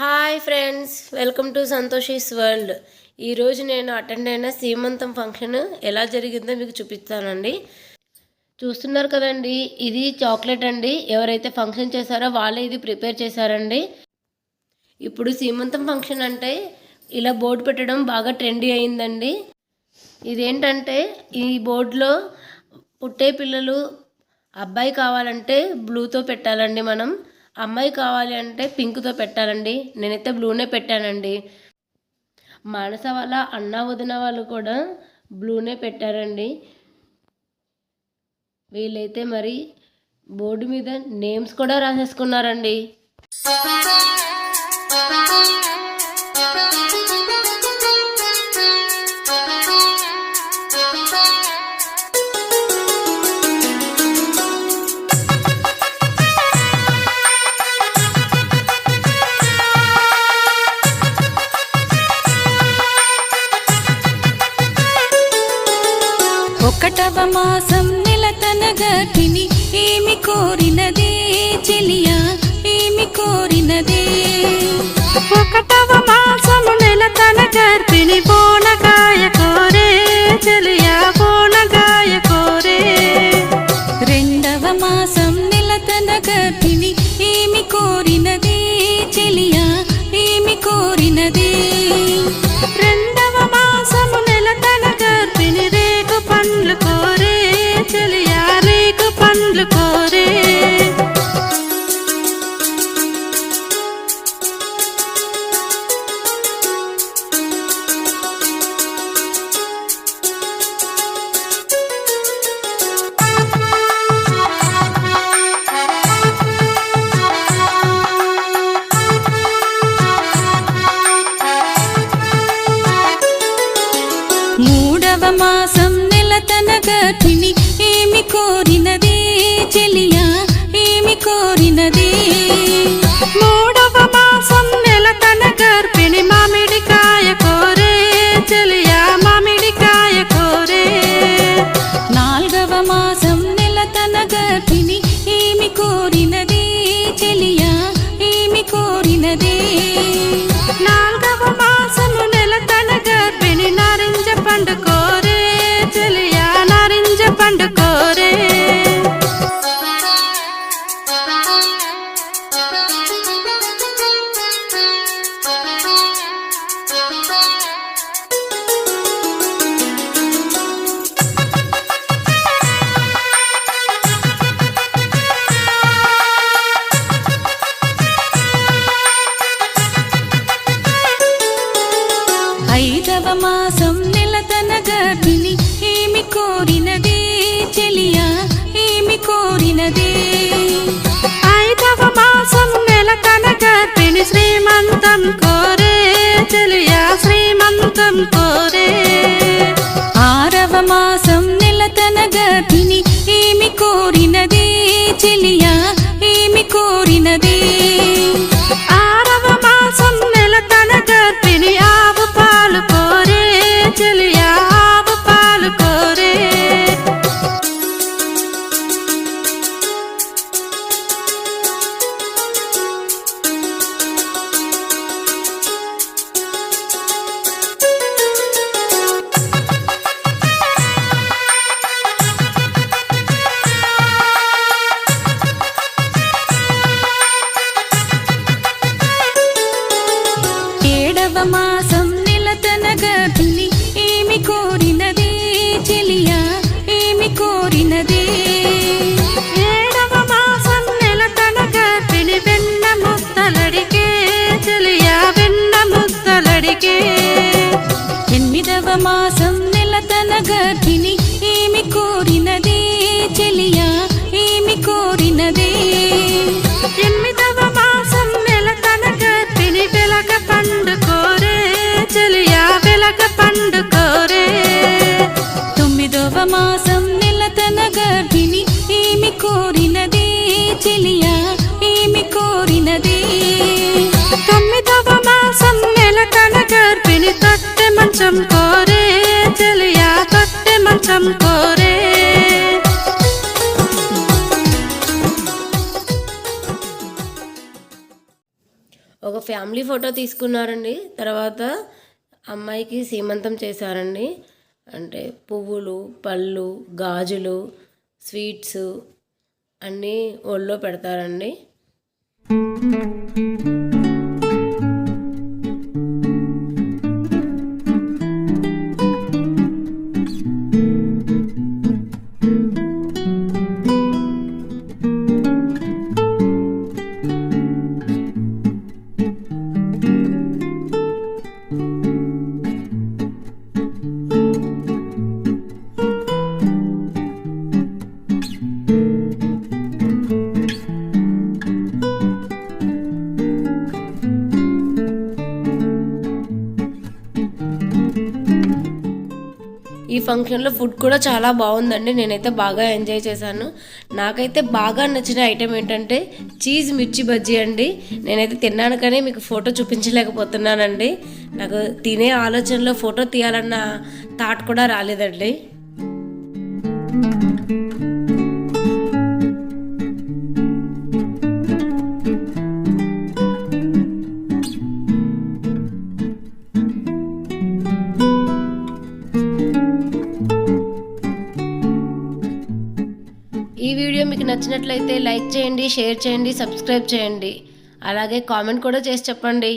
Hi friends welcome to Santoshi's world ఈరోజు నేను attend అయిన సీమంతం ఫంక్షన్ ఎలా జరిగిందో మీకు చూపిస్తానండి. చూస్తున్నారు కదండి ఇది చాక్లెట్ అండి. ఎవరైతే ఫంక్షన్ చేశారో వాళ్ళే ఇది ప్రిపేర్ చేశారండి. ఇప్పుడు సీమంతం ఫంక్షన్ అంటే ఇలా బోర్డు పెట్టడం బాగా ట్రెండీ అయిందండి. ఇదేంటంటే ఈ బోర్డులో పుట్టే పిల్లలు అబ్బాయి కావాలంటే బ్లూతో పెట్టాలండి మనం. అమ్మాయి కావాలి అంటే పింక్తో పెట్టాలండి. నేనైతే బ్లూనే పెట్టానండి. మానస వాళ్ళ అన్న వదిన వాళ్ళు కూడా బ్లూనే పెట్టారండి. వీళ్ళైతే మరి బోర్డు మీద నేమ్స్ కూడా రాసేసుకున్నారండి. ఒకటవ మాసం నెలతన గర్భిణి ఏమి కోరినదే చెలియా ఏమి కోరినదే? ఒకటవ మాసము నెలతన గర్భిణి బోనగాయ కోరే చెలియా బోనగాయ కోరే రెండవ మాసం నెలతన గర్భిణి ఏమి కోరినదే నెలతన ఏమి కోరినదే చెలియా ఏమి కోరినదే? మూడవ మాసం నెల తన గర్భిణి మామిడికాయ కోరే చెలియా మామిడికాయ కోరే. నాల్గవ మాసం నెల తన గర్భిణి ఏమి కోరినదే ఐదవ మాసం నెలతన గర్భిణి ఏమి కోరినదే చెలియా ఏమి కోరినదే? ఐదవ మాసం నెలతన గర్భిణి శ్రీమంతం కోరే చెలియా శ్రీమంతం కోరే ముద్దలడికే ఎనిమిదవ మాసం నెలతన తొట్టె కోరే ఒక ఫ్యామిలీ ఫోటో తీసుకున్నారండి. తర్వాత అమ్మాయికి సీమంతం చేశారండి. అంటే పువ్వులు పళ్ళు గాజులు స్వీట్స్ అన్నీ ఒళ్ళో పెడతారండి. ఈ ఫంక్షన్లో ఫుడ్ కూడా చాలా బాగుందండి. నేనైతే బాగా ఎంజాయ్ చేశాను. నాకైతే బాగా నచ్చిన ఐటెం ఏంటంటే చీజ్ మిర్చి బజ్జీ అండి. నేనైతే తిన్నాను కానీ మీకు ఫోటో చూపించలేకపోతున్నానండి. నాకు తినే ఆలోచనలో ఫోటో తీయాలన్న థాట్ కూడా రాలేదండి. నచ్చినట్లయితే లైక్ చేయండి షేర్ చేయండి సబ్స్క్రైబ్ చేయండి. అలాగే కామెంట్ కూడా చేసి చెప్పండి.